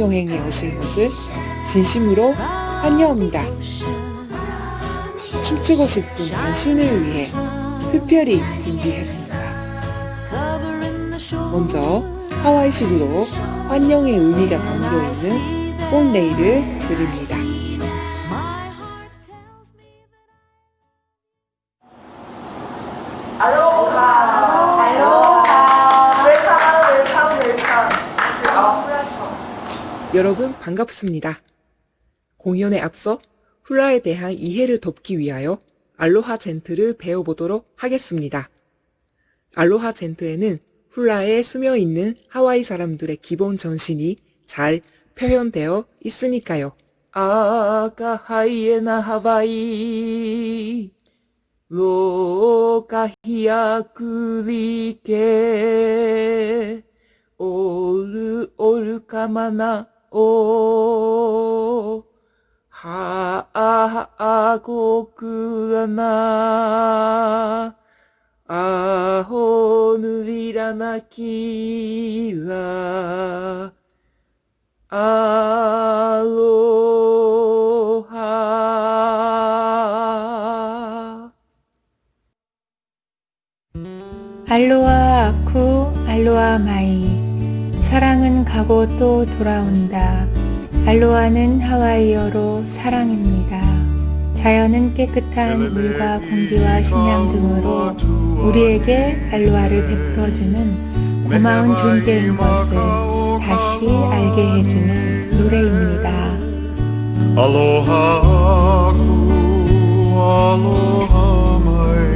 여행에 오신 것을 진심으로 환영합니다. 춤추고 싶은 당신을 위해 특별히 준비했습니다. 먼저 하와이식으로 환영의 의미가 담겨 있는 꽃레이를 드립니다. 여러분 반갑습니다. 공연에 앞서 훌라에 대한 이해를 돕기 위하여 알로하 젠트를 배워보도록 하겠습니다. 알로하 젠트에는 훌라에 스며 있는 하와이 사람들의 기본 정신이 잘 표현되어 있으니까요. 아까 하이에나 하와이 로카 히야쿠리케 오르 오르카마나 오 하아고 그라나 아호누리라나 키라 알로하. 알로하 아쿠 알로하 마이 사랑은 가고 또 돌아온다. 알로하는 하와이어로 사랑입니다. 자연은 깨끗한 물과 공기와 식량 등으로 우리에게 알로하를 베풀어주는 고마운 존재인 것을 다시 알게 해주는 노래입니다. Mai,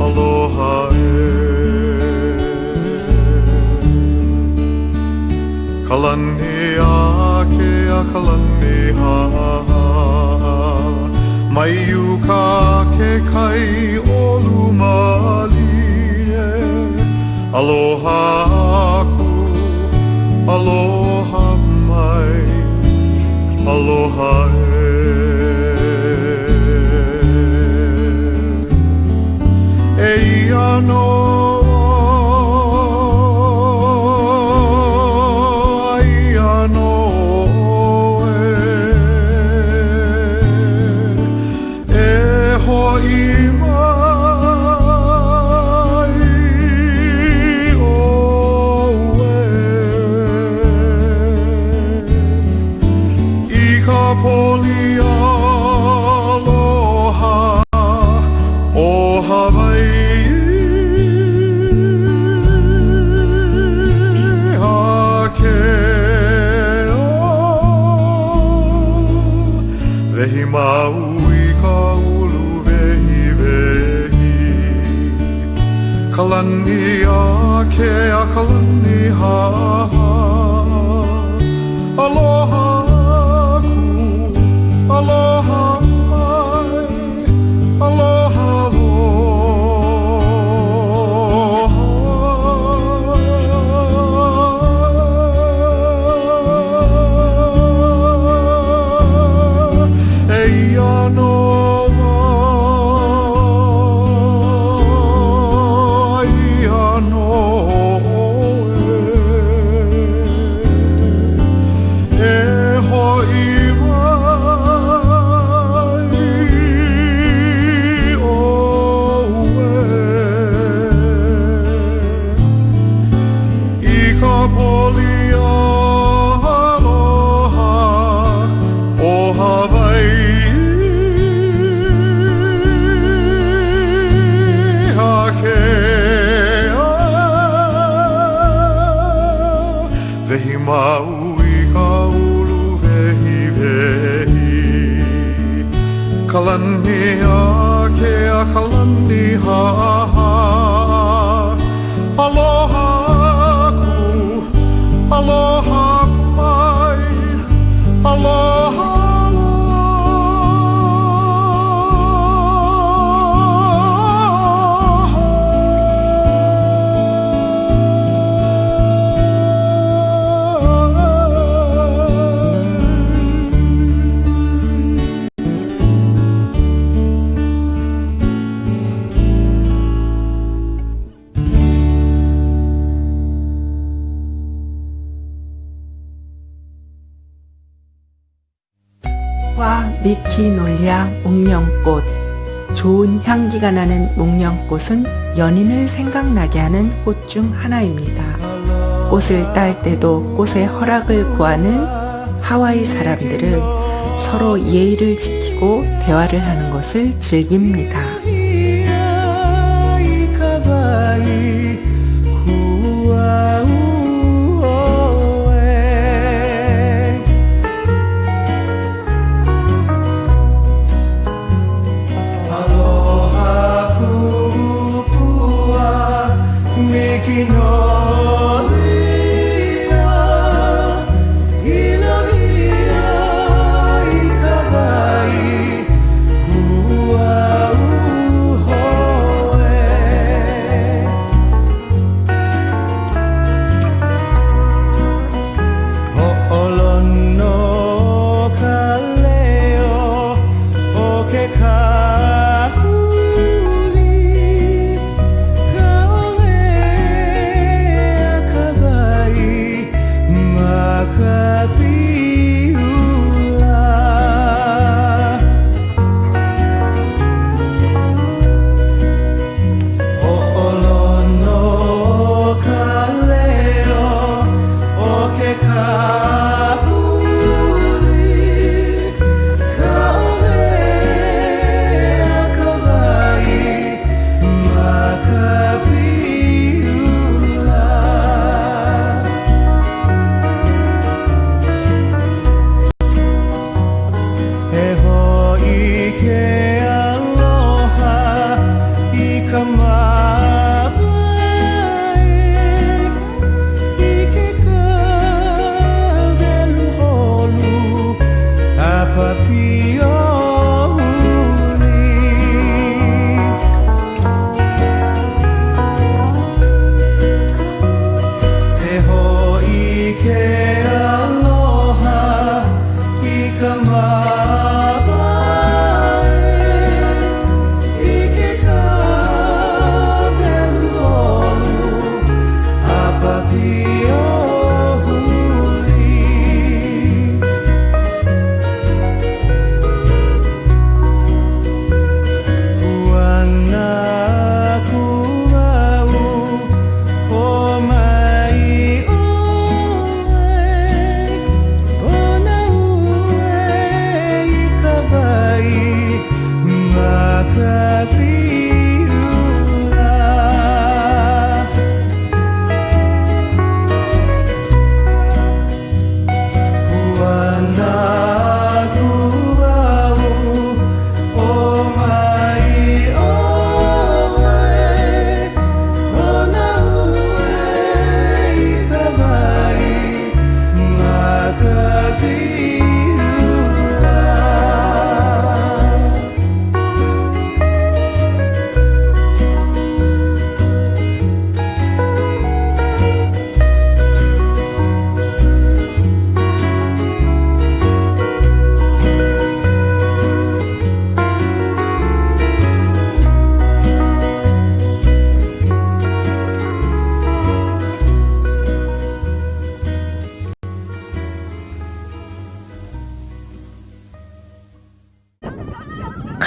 aloha e. Kalani ake a kalani ha, mai uka ke kai olu mali e. Aloha ku, aloha mai, Aloha e 的海。 리키놀리아 목련꽃 좋은 향기가 나는 목련꽃은 연인을 생각나게 하는 꽃 중 하나입니다. 꽃을 딸 때도 꽃의 허락을 구하는 하와이 사람들은 서로 예의를 지키고 대화를 하는 것을 즐깁니다.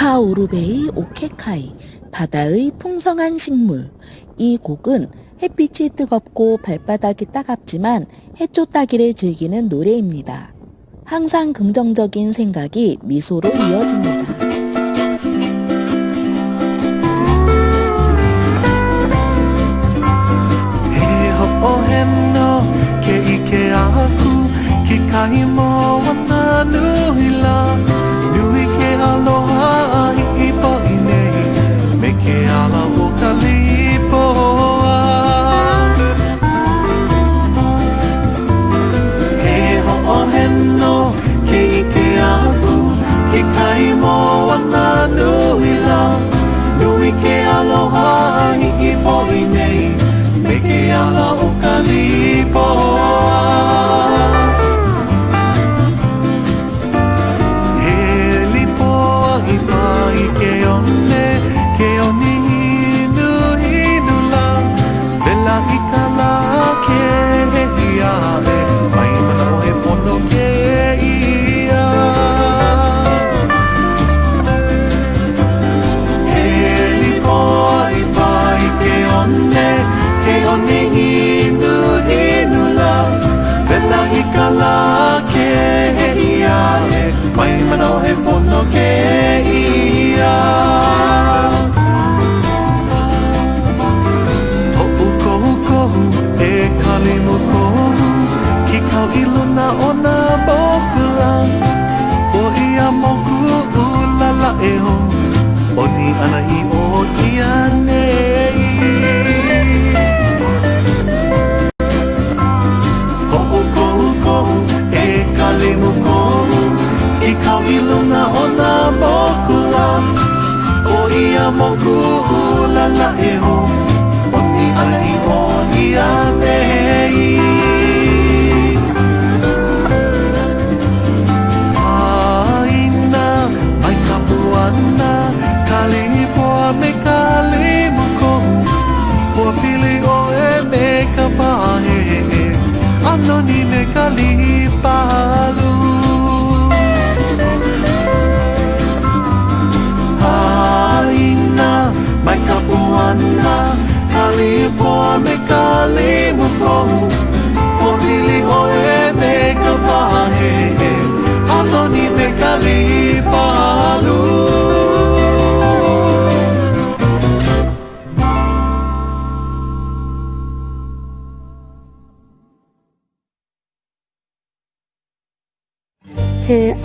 카오루베이 오케카이, 바다의 풍성한 식물. 이 곡은 햇빛이 뜨겁고 발바닥이 따갑지만 해초 따기를 즐기는 노래입니다. 항상 긍정적인 생각이 미소로 이어집니다. Wana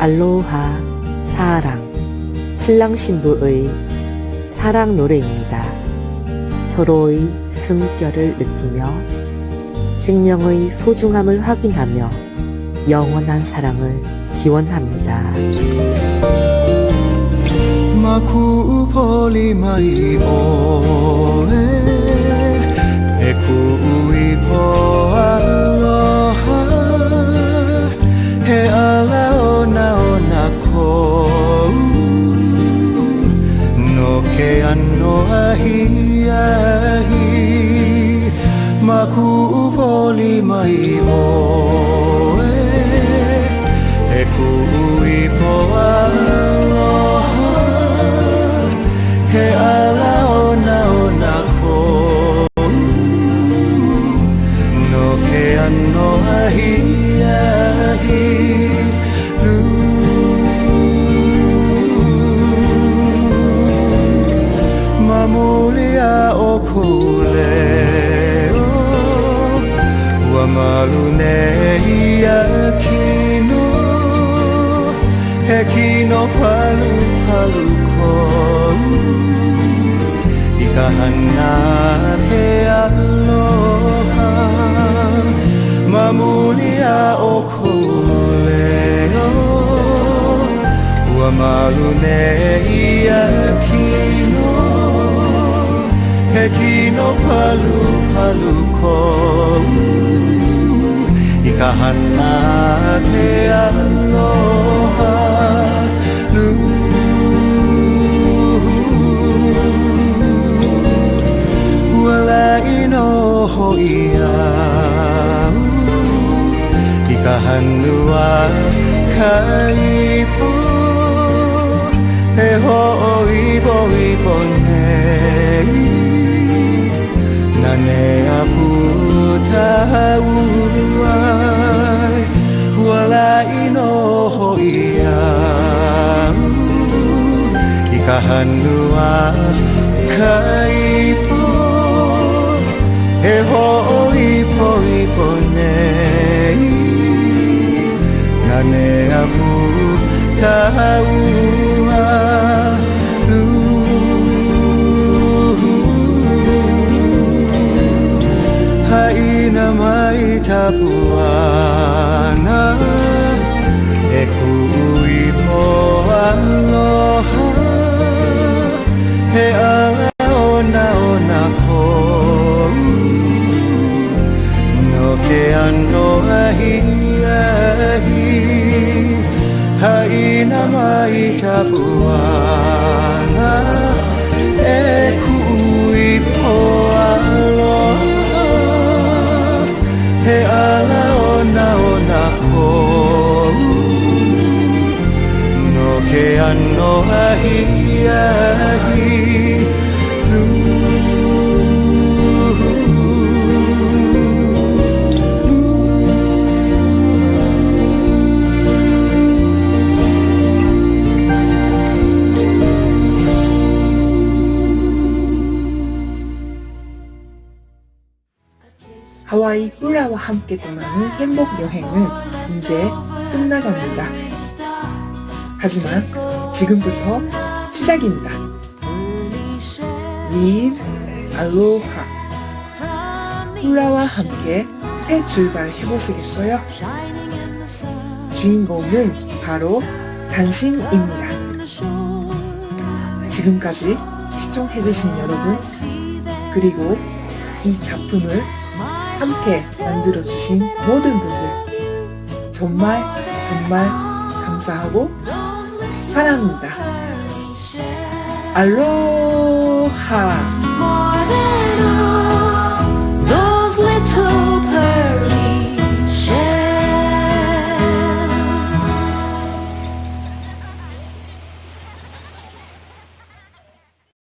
알로하 사랑 신랑 신부의 사랑 노래입니다. 서로의 숨결을 느끼며 생명의 소중함을 확인하며 영원한 사랑을 기원합니다. E kui po aloha ilahi makukuli may mo kahana he aloha. Mamuli a o kule o Ua maru ne i a kino. He kino palu palu kou I kahana he aloha. ko iyam Ikahanua kaipo Eho oibo ibo nei Nane apu tauruai Wala ino ho iyam Ikahanua kaipo てほいぽいぽねなねあぶたうわるはいなまいたぶわなえくいぽわろ iyahi haina mai tapua e kui poalo he ala o na ho no ke ano iyahi 훌라와 함께 떠나는 행복 여행은 이제 끝나갑니다. 하지만 지금부터 시작입니다. Live Aloha 훌라와 함께 새 출발 해보시겠어요? 주인공은 바로 당신입니다. 지금까지 시청해주신 여러분, 그리고 이 작품을 함께 만들어주신 모든 분들, 정말, 정말 감사하고 사랑합니다. 알로하!